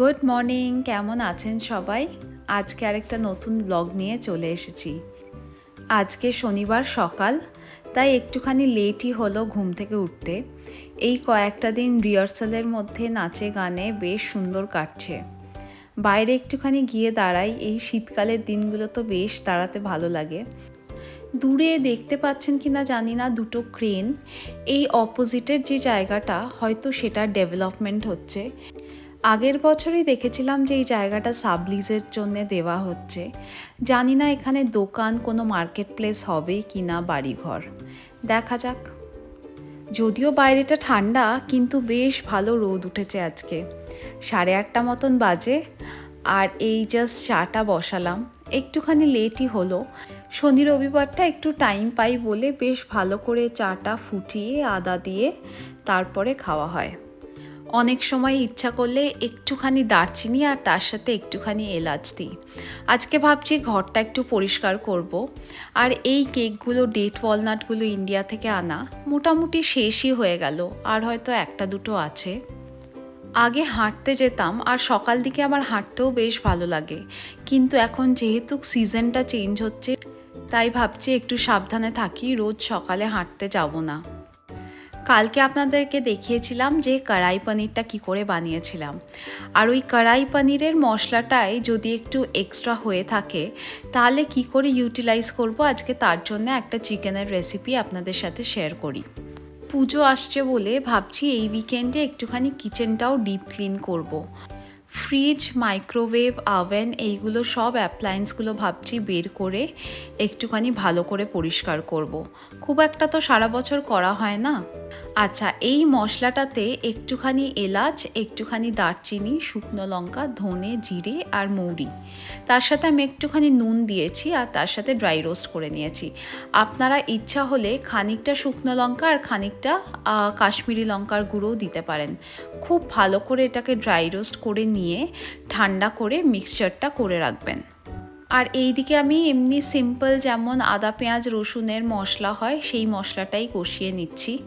Good morning, কেমন আছেন সবাই? আজকে আরেকটা নতুন ব্লগ নিয়ে চলে এসেছি। আজকে শনিবার সকাল, তাই একটুখানি লেটই হলো ঘুম থেকে উঠতে। এই কয়েকটা দিন রিহার্সালের মধ্যে নাচে গানে বেশ সুন্দর কাটছে। বাইরে একটুখানি গিয়ে দাঁড়াই, এই শীতকালের দিনগুলো তো বেশ দাঁড়াতে ভালো লাগে। দূরে দেখতে পাচ্ছেন কি না জানি না, দুটো ক্রেন এই অপোজিটের যে জায়গাটা, হয়তো সেটার ডেভেলপমেন্ট হচ্ছে। আগের বছরই দেখেছিলাম যে এই জায়গাটা সাবলিজের জন্য দেওয়া হচ্ছে। জানি না এখানে দোকান কোনো মার্কেট প্লেস হবে কি না বাড়িঘর। দেখা যাক। যদিও বাইরেটা ঠান্ডা, কিন্তু বেশ ভালো রোদ উঠেছে আজকে। সাড়ে আটটা মতন বাজে, আর এই জাস্ট চাটা বসালাম। একটুখানি লেটই হলো। শনি রবিবারটা একটু টাইম পাই বলে বেশ ভালো করে চাটা ফুটিয়ে, আদা দিয়ে তারপরে খাওয়া হয়। অনেক সময় ইচ্ছা করলে একটুখানি দারচিনি আর তার সাথে একটুখানি এলাচ দিই। আজকে ভাবছি ঘরটা একটু পরিষ্কার করব। আর এই কেকগুলো ডেট ওয়ালনাটগুলো ইন্ডিয়া থেকে আনা মোটামুটি শেষই হয়ে গেল, আর হয়তো একটা দুটো আছে। আগে হাঁটতে যেতাম আর সকাল দিকে আমার হাঁটতেও বেশ ভালো লাগে। কিন্তু এখন যেহেতু সিজনটা চেঞ্জ হচ্ছে, তাই ভাবছি একটু সাবধানে থাকি, রোজ সকালে হাঁটতে যাব না। কালকে আপনাদেরকে দেখিয়েছিলাম যে কড়াই পনিরটা কি করে বানিয়েছিলাম। আর ওই কড়াই পনিরের মশলাটাই যদি একটু এক্সট্রা হয়ে থাকে, তাহলে কি করে ইউটিলাইজ করব? আজকে তার জন্য একটা চিকেনের রেসিপি আপনাদের সাথে শেয়ার করি। পুজো আসছে বলে ভাবছি এই উইকেন্ডে একটুখানি কিচেনটাও ডিপ ক্লিন করব। ফ্রিজ মাইক্রোওয়েভ আভেন এইগুলো সব অ্যাপ্লায়েন্সগুলো ভাবছি বের করে একটুখানি ভালো করে পরিষ্কার করব। খুব একটা তো সারা বছর করা হয় না। আচ্ছা এই মশলাটাতে একটুখানি এলাচ, একটুখানি দারচিনি, শুকনো লঙ্কা, ধনে, জিরে আর মৌরি। তার সাথে আমি একটুখানি নুন দিয়েছি আর তার সাথে ড্রাই রোস্ট করে নিয়েছি। আপনারা ইচ্ছা হলে খানিকটা শুকনো লঙ্কা আর খানিকটা কাশ্মীরি লঙ্কার গুঁড়োও দিতে পারেন। খুব ভালো করে এটাকে ড্রাই রোস্ট করে নিয়ে ঠান্ডা করে মিক্সচারটা করে রাখবেন। আর এই দিকে আমি এমনি সিম্পল যেমন আদা, পেঁয়াজ, রসুনের মশলা হয়, সেই মশলাটাই কষিয়ে নিচ্ছি।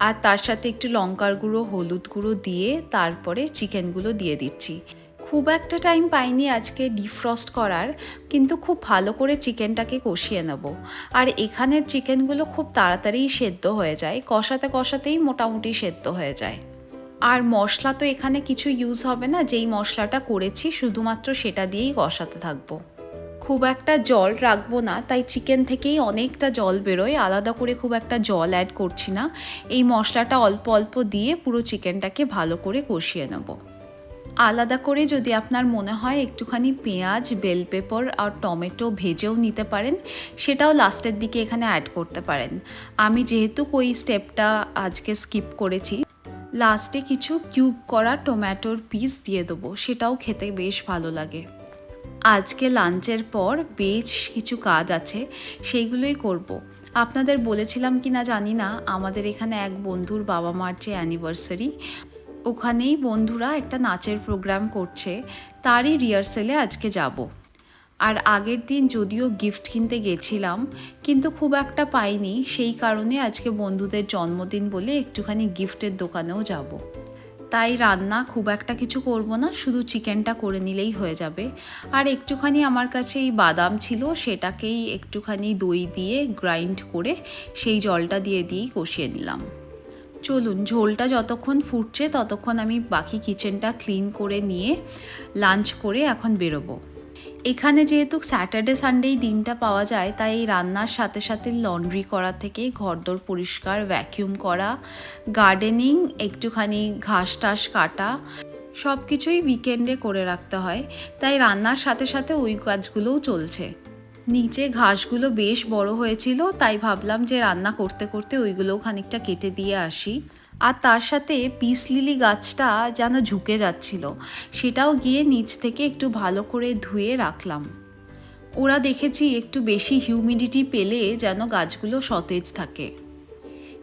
আর তার সাথে একটু লঙ্কার গুঁড়ো, হলুদ গুঁড়ো দিয়ে তারপরে চিকেনগুলো দিয়ে দিচ্ছি। খুব একটা টাইম পাইনি আজকে ডিফ্রস্ট করার, কিন্তু খুব ভালো করে চিকেনটাকে কষিয়ে নেব। আর এখানের চিকেনগুলো খুব তাড়াতাড়িই সেদ্ধ হয়ে যায়, কষাতে কষাতেই মোটামুটি সেদ্ধ হয়ে যায়। আর মশলা তো এখানে কিছু ইউজ হবে না, যেই মশলাটা করেছি শুধুমাত্র সেটা দিয়েই কষাতে থাকব। খুব একটা জল রাখব না, তাই চিকেন থেকেই অনেকটা জল বেরোয়, আলাদা করে খুব একটা জল অ্যাড করছি না। এই মশলাটা অল্প অল্প দিয়ে পুরো চিকেনটাকে ভালো করে কষিয়ে নেব। আলাদা করে যদি আপনার মনে হয় একটুখানি পেঁয়াজ বেল পেপার আর টমেটো ভেজেও নিতে পারেন, সেটাও লাস্টের দিকে এখানে অ্যাড করতে পারেন। আমি যেহেতু ওই স্টেপটা আজকে স্কিপ করেছি লাস্টে কিছু কিউব করা টমেটোর পিস দিয়ে দেবো, সেটাও খেতে বেশ ভালো লাগে আজকে লাঞ্চের পর বেশ কিছু কাজ আছে, সেইগুলোই করব। আপনাদের বলেছিলাম কি না জানি না, আমাদের এখানে এক বন্ধুর বাবা মার যে অ্যানিভার্সারি ওখানেই বন্ধুরা একটা নাচের প্রোগ্রাম করছে, তারই রিহার্সেলে আজকে যাব আর আগের দিন যদিও গিফট কিনতে গেছিলাম, কিন্তু খুব একটা পাইনি। সেই কারণে আজকে বন্ধুদের জন্মদিন বলে একটুখানি গিফটের দোকানেও যাব। তাই রান্না খুব একটা কিছু করব না, শুধু চিকেনটা করে নিলেই হয়ে যাবে। আর একটুখানি আমার কাছে এই বাদাম ছিল, সেটাকেই একটুখানি দই দিয়ে গ্রাইন্ড করে সেই জলটা দিয়ে দিয়েই কষিয়ে নিলাম। চলুন, ঝোলটা যতক্ষণ ফুটছে ততক্ষণ আমি বাকি কিচেনটা ক্লিন করে নিয়ে লাঞ্চ করে এখন বেরোবো। এখানে যেহেতু স্যাটারডে সানডেই দিনটা পাওয়া যায়, তাই এই রান্নার সাথে সাথে লন্ড্রি করা থেকে ঘরদোর পরিষ্কার ভ্যাকিউম করা গার্ডেনিং একটুখানি ঘাস টাস কাটা সব কিছুই উইকেন্ডে করে রাখতে হয়। তাই রান্নার সাথে সাথে ওই কাজগুলোও চলছে। নিচে ঘাসগুলো বেশ বড় হয়েছিল, তাই ভাবলাম যে রান্না করতে করতে ওইগুলোও খানিকটা কেটে দিয়ে আসি। আর তার সাথে পিস লিলি গাছটা যেন ঝুঁকে যাচ্ছিল। সেটাও গিয়ে নিচ থেকে একটু ভালো করে ধুয়ে রাখলাম। ওরা দেখেছি একটু বেশি হিউমিডিটি পেলে যেন গাছগুলো সতেজ থাকে।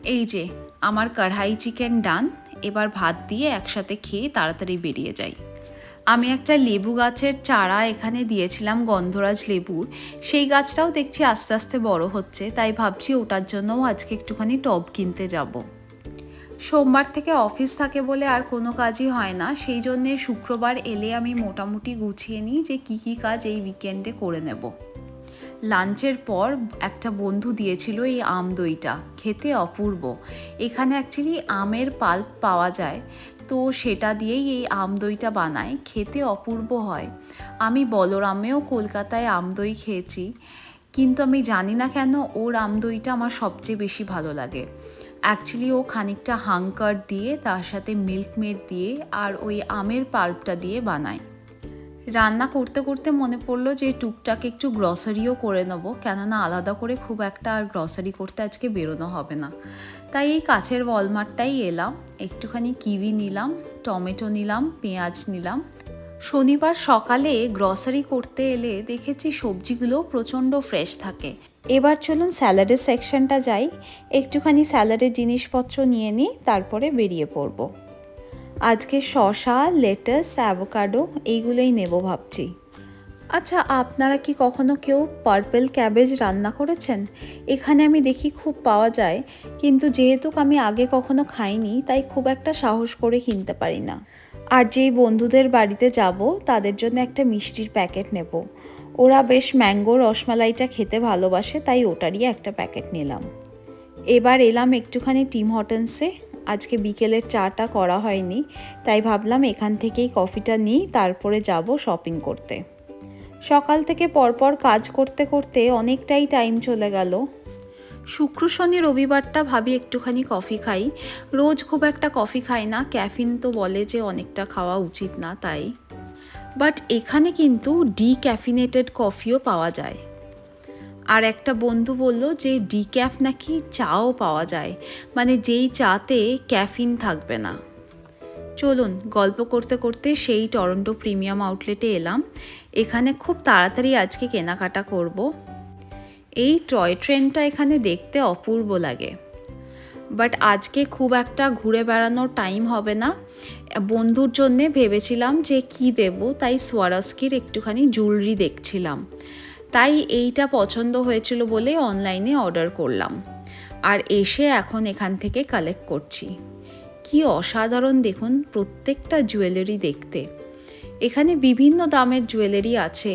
এই যে, আমার কড়াই চিকেন ডান এবার ভাত দিয়ে একসাথে খেয়ে তাড়াতাড়ি বেরিয়ে যাই। আমি একটা লেবু গাছের চারা এখানে দিয়েছিলাম, গন্ধরাজ লেবুর। সেই গাছটাও দেখছি আস্তে আস্তে বড় হচ্ছে, তাই ভাবছি ওটার জন্যও আজকে একটুখানি টব কিনতে যাব। সোমবার থেকে অফিস থাকে বলে আর কোনো কাজই হয় না। সেই জন্যে শুক্রবার এলে আমি মোটামুটি গুছিয়ে নিই যে কী কী কাজ এই উইকেন্ডে করে নেব। লাঞ্চের পর একটা বন্ধু দিয়েছিল এই আম দইটা, খেতে অপূর্ব। এখানে অ্যাকচুয়ালি আমের পাল্প পাওয়া যায়, তো সেটা দিয়েই এই আম দইটা বানায় খেতে অপূর্ব হয়। আমি বলরামেও কলকাতায় আম দই খেয়েছি, কিন্তু আমি জানি না কেন ওর আম দইটা আমার সবচেয়ে বেশি ভালো লাগে। অ্যাকচুয়ালি ও খানিকটা হাঙ্কার দিয়ে, তার সাথে মিল্ক মেড দিয়ে আর ওই আমের পাল্পটা দিয়ে বানায়। রান্না করতে করতে মনে পড়ল যে টুকটাক একটু গ্রসারিও করে নেব, কেননা আলাদা করে খুব একটা আর গ্রসারি করতে আজকে বেরোনো হবে না। তাই এই কাছের ওয়ালমার্টটাই এলাম, একটুখানি কিউই নিলাম, টমেটো নিলাম, পেঁয়াজ নিলাম। শনিবার সকালে গ্রসারি করতে এলে দেখেছি সবজিগুলো প্রচণ্ড ফ্রেশ থাকে। এবার চলুন স্যালাডের সেকশনটা যাই। একটুখানি স্যালাডের জিনিসপত্র নিয়ে নিই, তারপরে বেরিয়ে পড়ব। আজকে শশা লেটাস অ্যাভোকাডো এইগুলোই নেব ভাবছি। আচ্ছা আপনারা কি কখনো কেউ পার্পেল ক্যাবেজ রান্না করেছেন? এখানে আমি দেখি খুব পাওয়া যায়, কিন্তু যেহেতু আমি আগে কখনো খাইনি, তাই খুব একটা সাহস করে কিনতে পারি না। আর যেই বন্ধুদের বাড়িতে যাব, তাদের জন্য একটা মিষ্টির প্যাকেট নেব। ওরা বেশ ম্যাঙ্গো রসমালাইটা খেতে ভালোবাসে, তাই ওটারই একটা প্যাকেট নিলাম। এবার এলাম একটুখানি টিম হটন্সে। আজকে বিকেলের চাটা করা হয়নি, তাই ভাবলাম এখান থেকেই কফিটা নিই, তারপরে যাব শপিং করতে। সকাল থেকে পরপর কাজ করতে করতে অনেকটাই টাইম চলে গেল। শুক্র, শনি, রবিবারটা ভাবি একটুখানি কফি খাই। রোজ খুব একটা কফি খাই না, ক্যাফিন তো বলে যে অনেকটা খাওয়া উচিত না, তাই। বাট এখানে কিন্তু ডি ক্যাফিনেটেড কফিও পাওয়া যায়। আর একটা বন্ধু বলল যে ডিক্যাফ নাকি চাও পাওয়া যায় মানে যেই চাতে ক্যাফিন থাকবে না। চলুন, গল্প করতে করতে সেই টরন্টো প্রিমিয়াম আউটলেটে এলাম। এখানে খুব তাড়াতাড়ি আজকে কেনাকাটা করব। এই টয় ট্রেনটা এখানে দেখতে অপূর্ব লাগে। বাট আজকে খুব একটা ঘুরে বেড়ানোর টাইম হবে না। বন্ধুর জন্যে ভেবেছিলাম যে কি দেব, তাই সোয়ারস্কির একটুখানি জুয়েলারি দেখছিলাম। তাই এইটা পছন্দ হয়েছিল বলে অনলাইনে অর্ডার করলাম। আর এসে এখন এখান থেকে কালেক্ট করছি। কি অসাধারণ দেখুন, প্রত্যেকটা জুয়েলারি দেখতে। এখানে বিভিন্ন দামের জুয়েলারি আছে।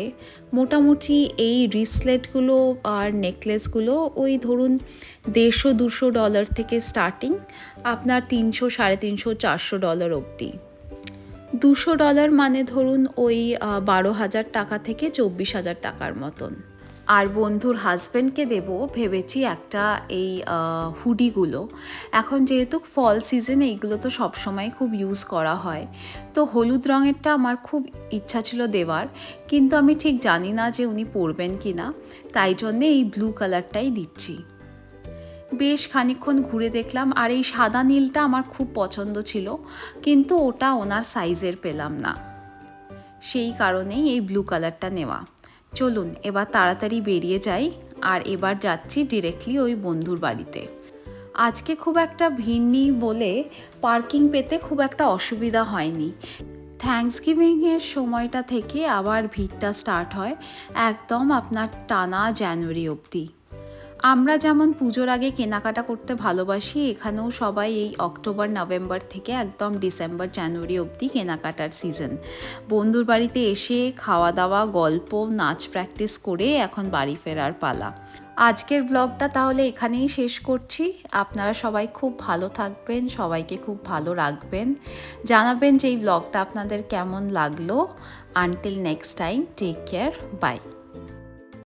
মোটামুটি এই রিসলেটগুলো আর নেকলেসগুলো ওই ধরুন দেড়শো দুশো ডলার থেকে স্টার্টিং আপনার তিনশো, সাড়ে তিনশো, চারশো ডলার অবধি। দুশো ডলার মানে ধরুন ওই বারো হাজার টাকা থেকে চব্বিশ হাজার টাকার মতন। আর বন্ধুর হাজব্যান্ডকে দেব ভেবেছি একটা এই হুডিগুলো। এখন যেহেতু ফল সিজন এইগুলো তো সবসময় খুব ইউজ করা হয়। তো হলুদ রঙেরটা আমার খুব ইচ্ছা ছিল দেওয়ার, কিন্তু আমি ঠিক জানি না যে উনি পরবেন কি না তাই জন্যে এই ব্লু কালারটাই দিচ্ছি। বেশ খানিক্ষণ ঘুরে দেখলাম, আর এই সাদা নীলটা আমার খুব পছন্দ ছিল, কিন্তু ওটা ওনার সাইজের পেলাম না। সেই কারণেই এই ব্লু কালারটা নেওয়া। চলুন, এবার তাড়াতাড়ি বেরিয়ে যাই আর এবার যাচ্ছি ডিরেক্টলি ওই বন্ধুর বাড়িতে। আজকে খুব একটা ভিড় নেই বলে পার্কিং পেতে খুব একটা অসুবিধা হয়নি। থ্যাংকস গিভিংয়ের সময়টা থেকে আবার ভিড়টা স্টার্ট হয় একদম আপনার টানা জানুয়ারি অবধি। আমরা যেমন পুজোর আগে কেনাকাটা করতে ভালোবাসি, এখানেও সবাই এই অক্টোবর, নভেম্বর থেকে একদম ডিসেম্বর, জানুয়ারি অবধি কেনাকাটার সিজন বন্ধুর বাড়িতে এসে খাওয়া দাওয়া গল্প, নাচ প্র্যাকটিস করে এখন বাড়ি ফেরার পালা। আজকের ব্লগটা তাহলে এখানেই শেষ করছি। আপনারা সবাই খুব ভালো থাকবেন, সবাইকে খুব ভালো রাখবেন। জানাবেন যে এই ব্লগটা আপনাদের কেমন লাগল। Until next time take care bye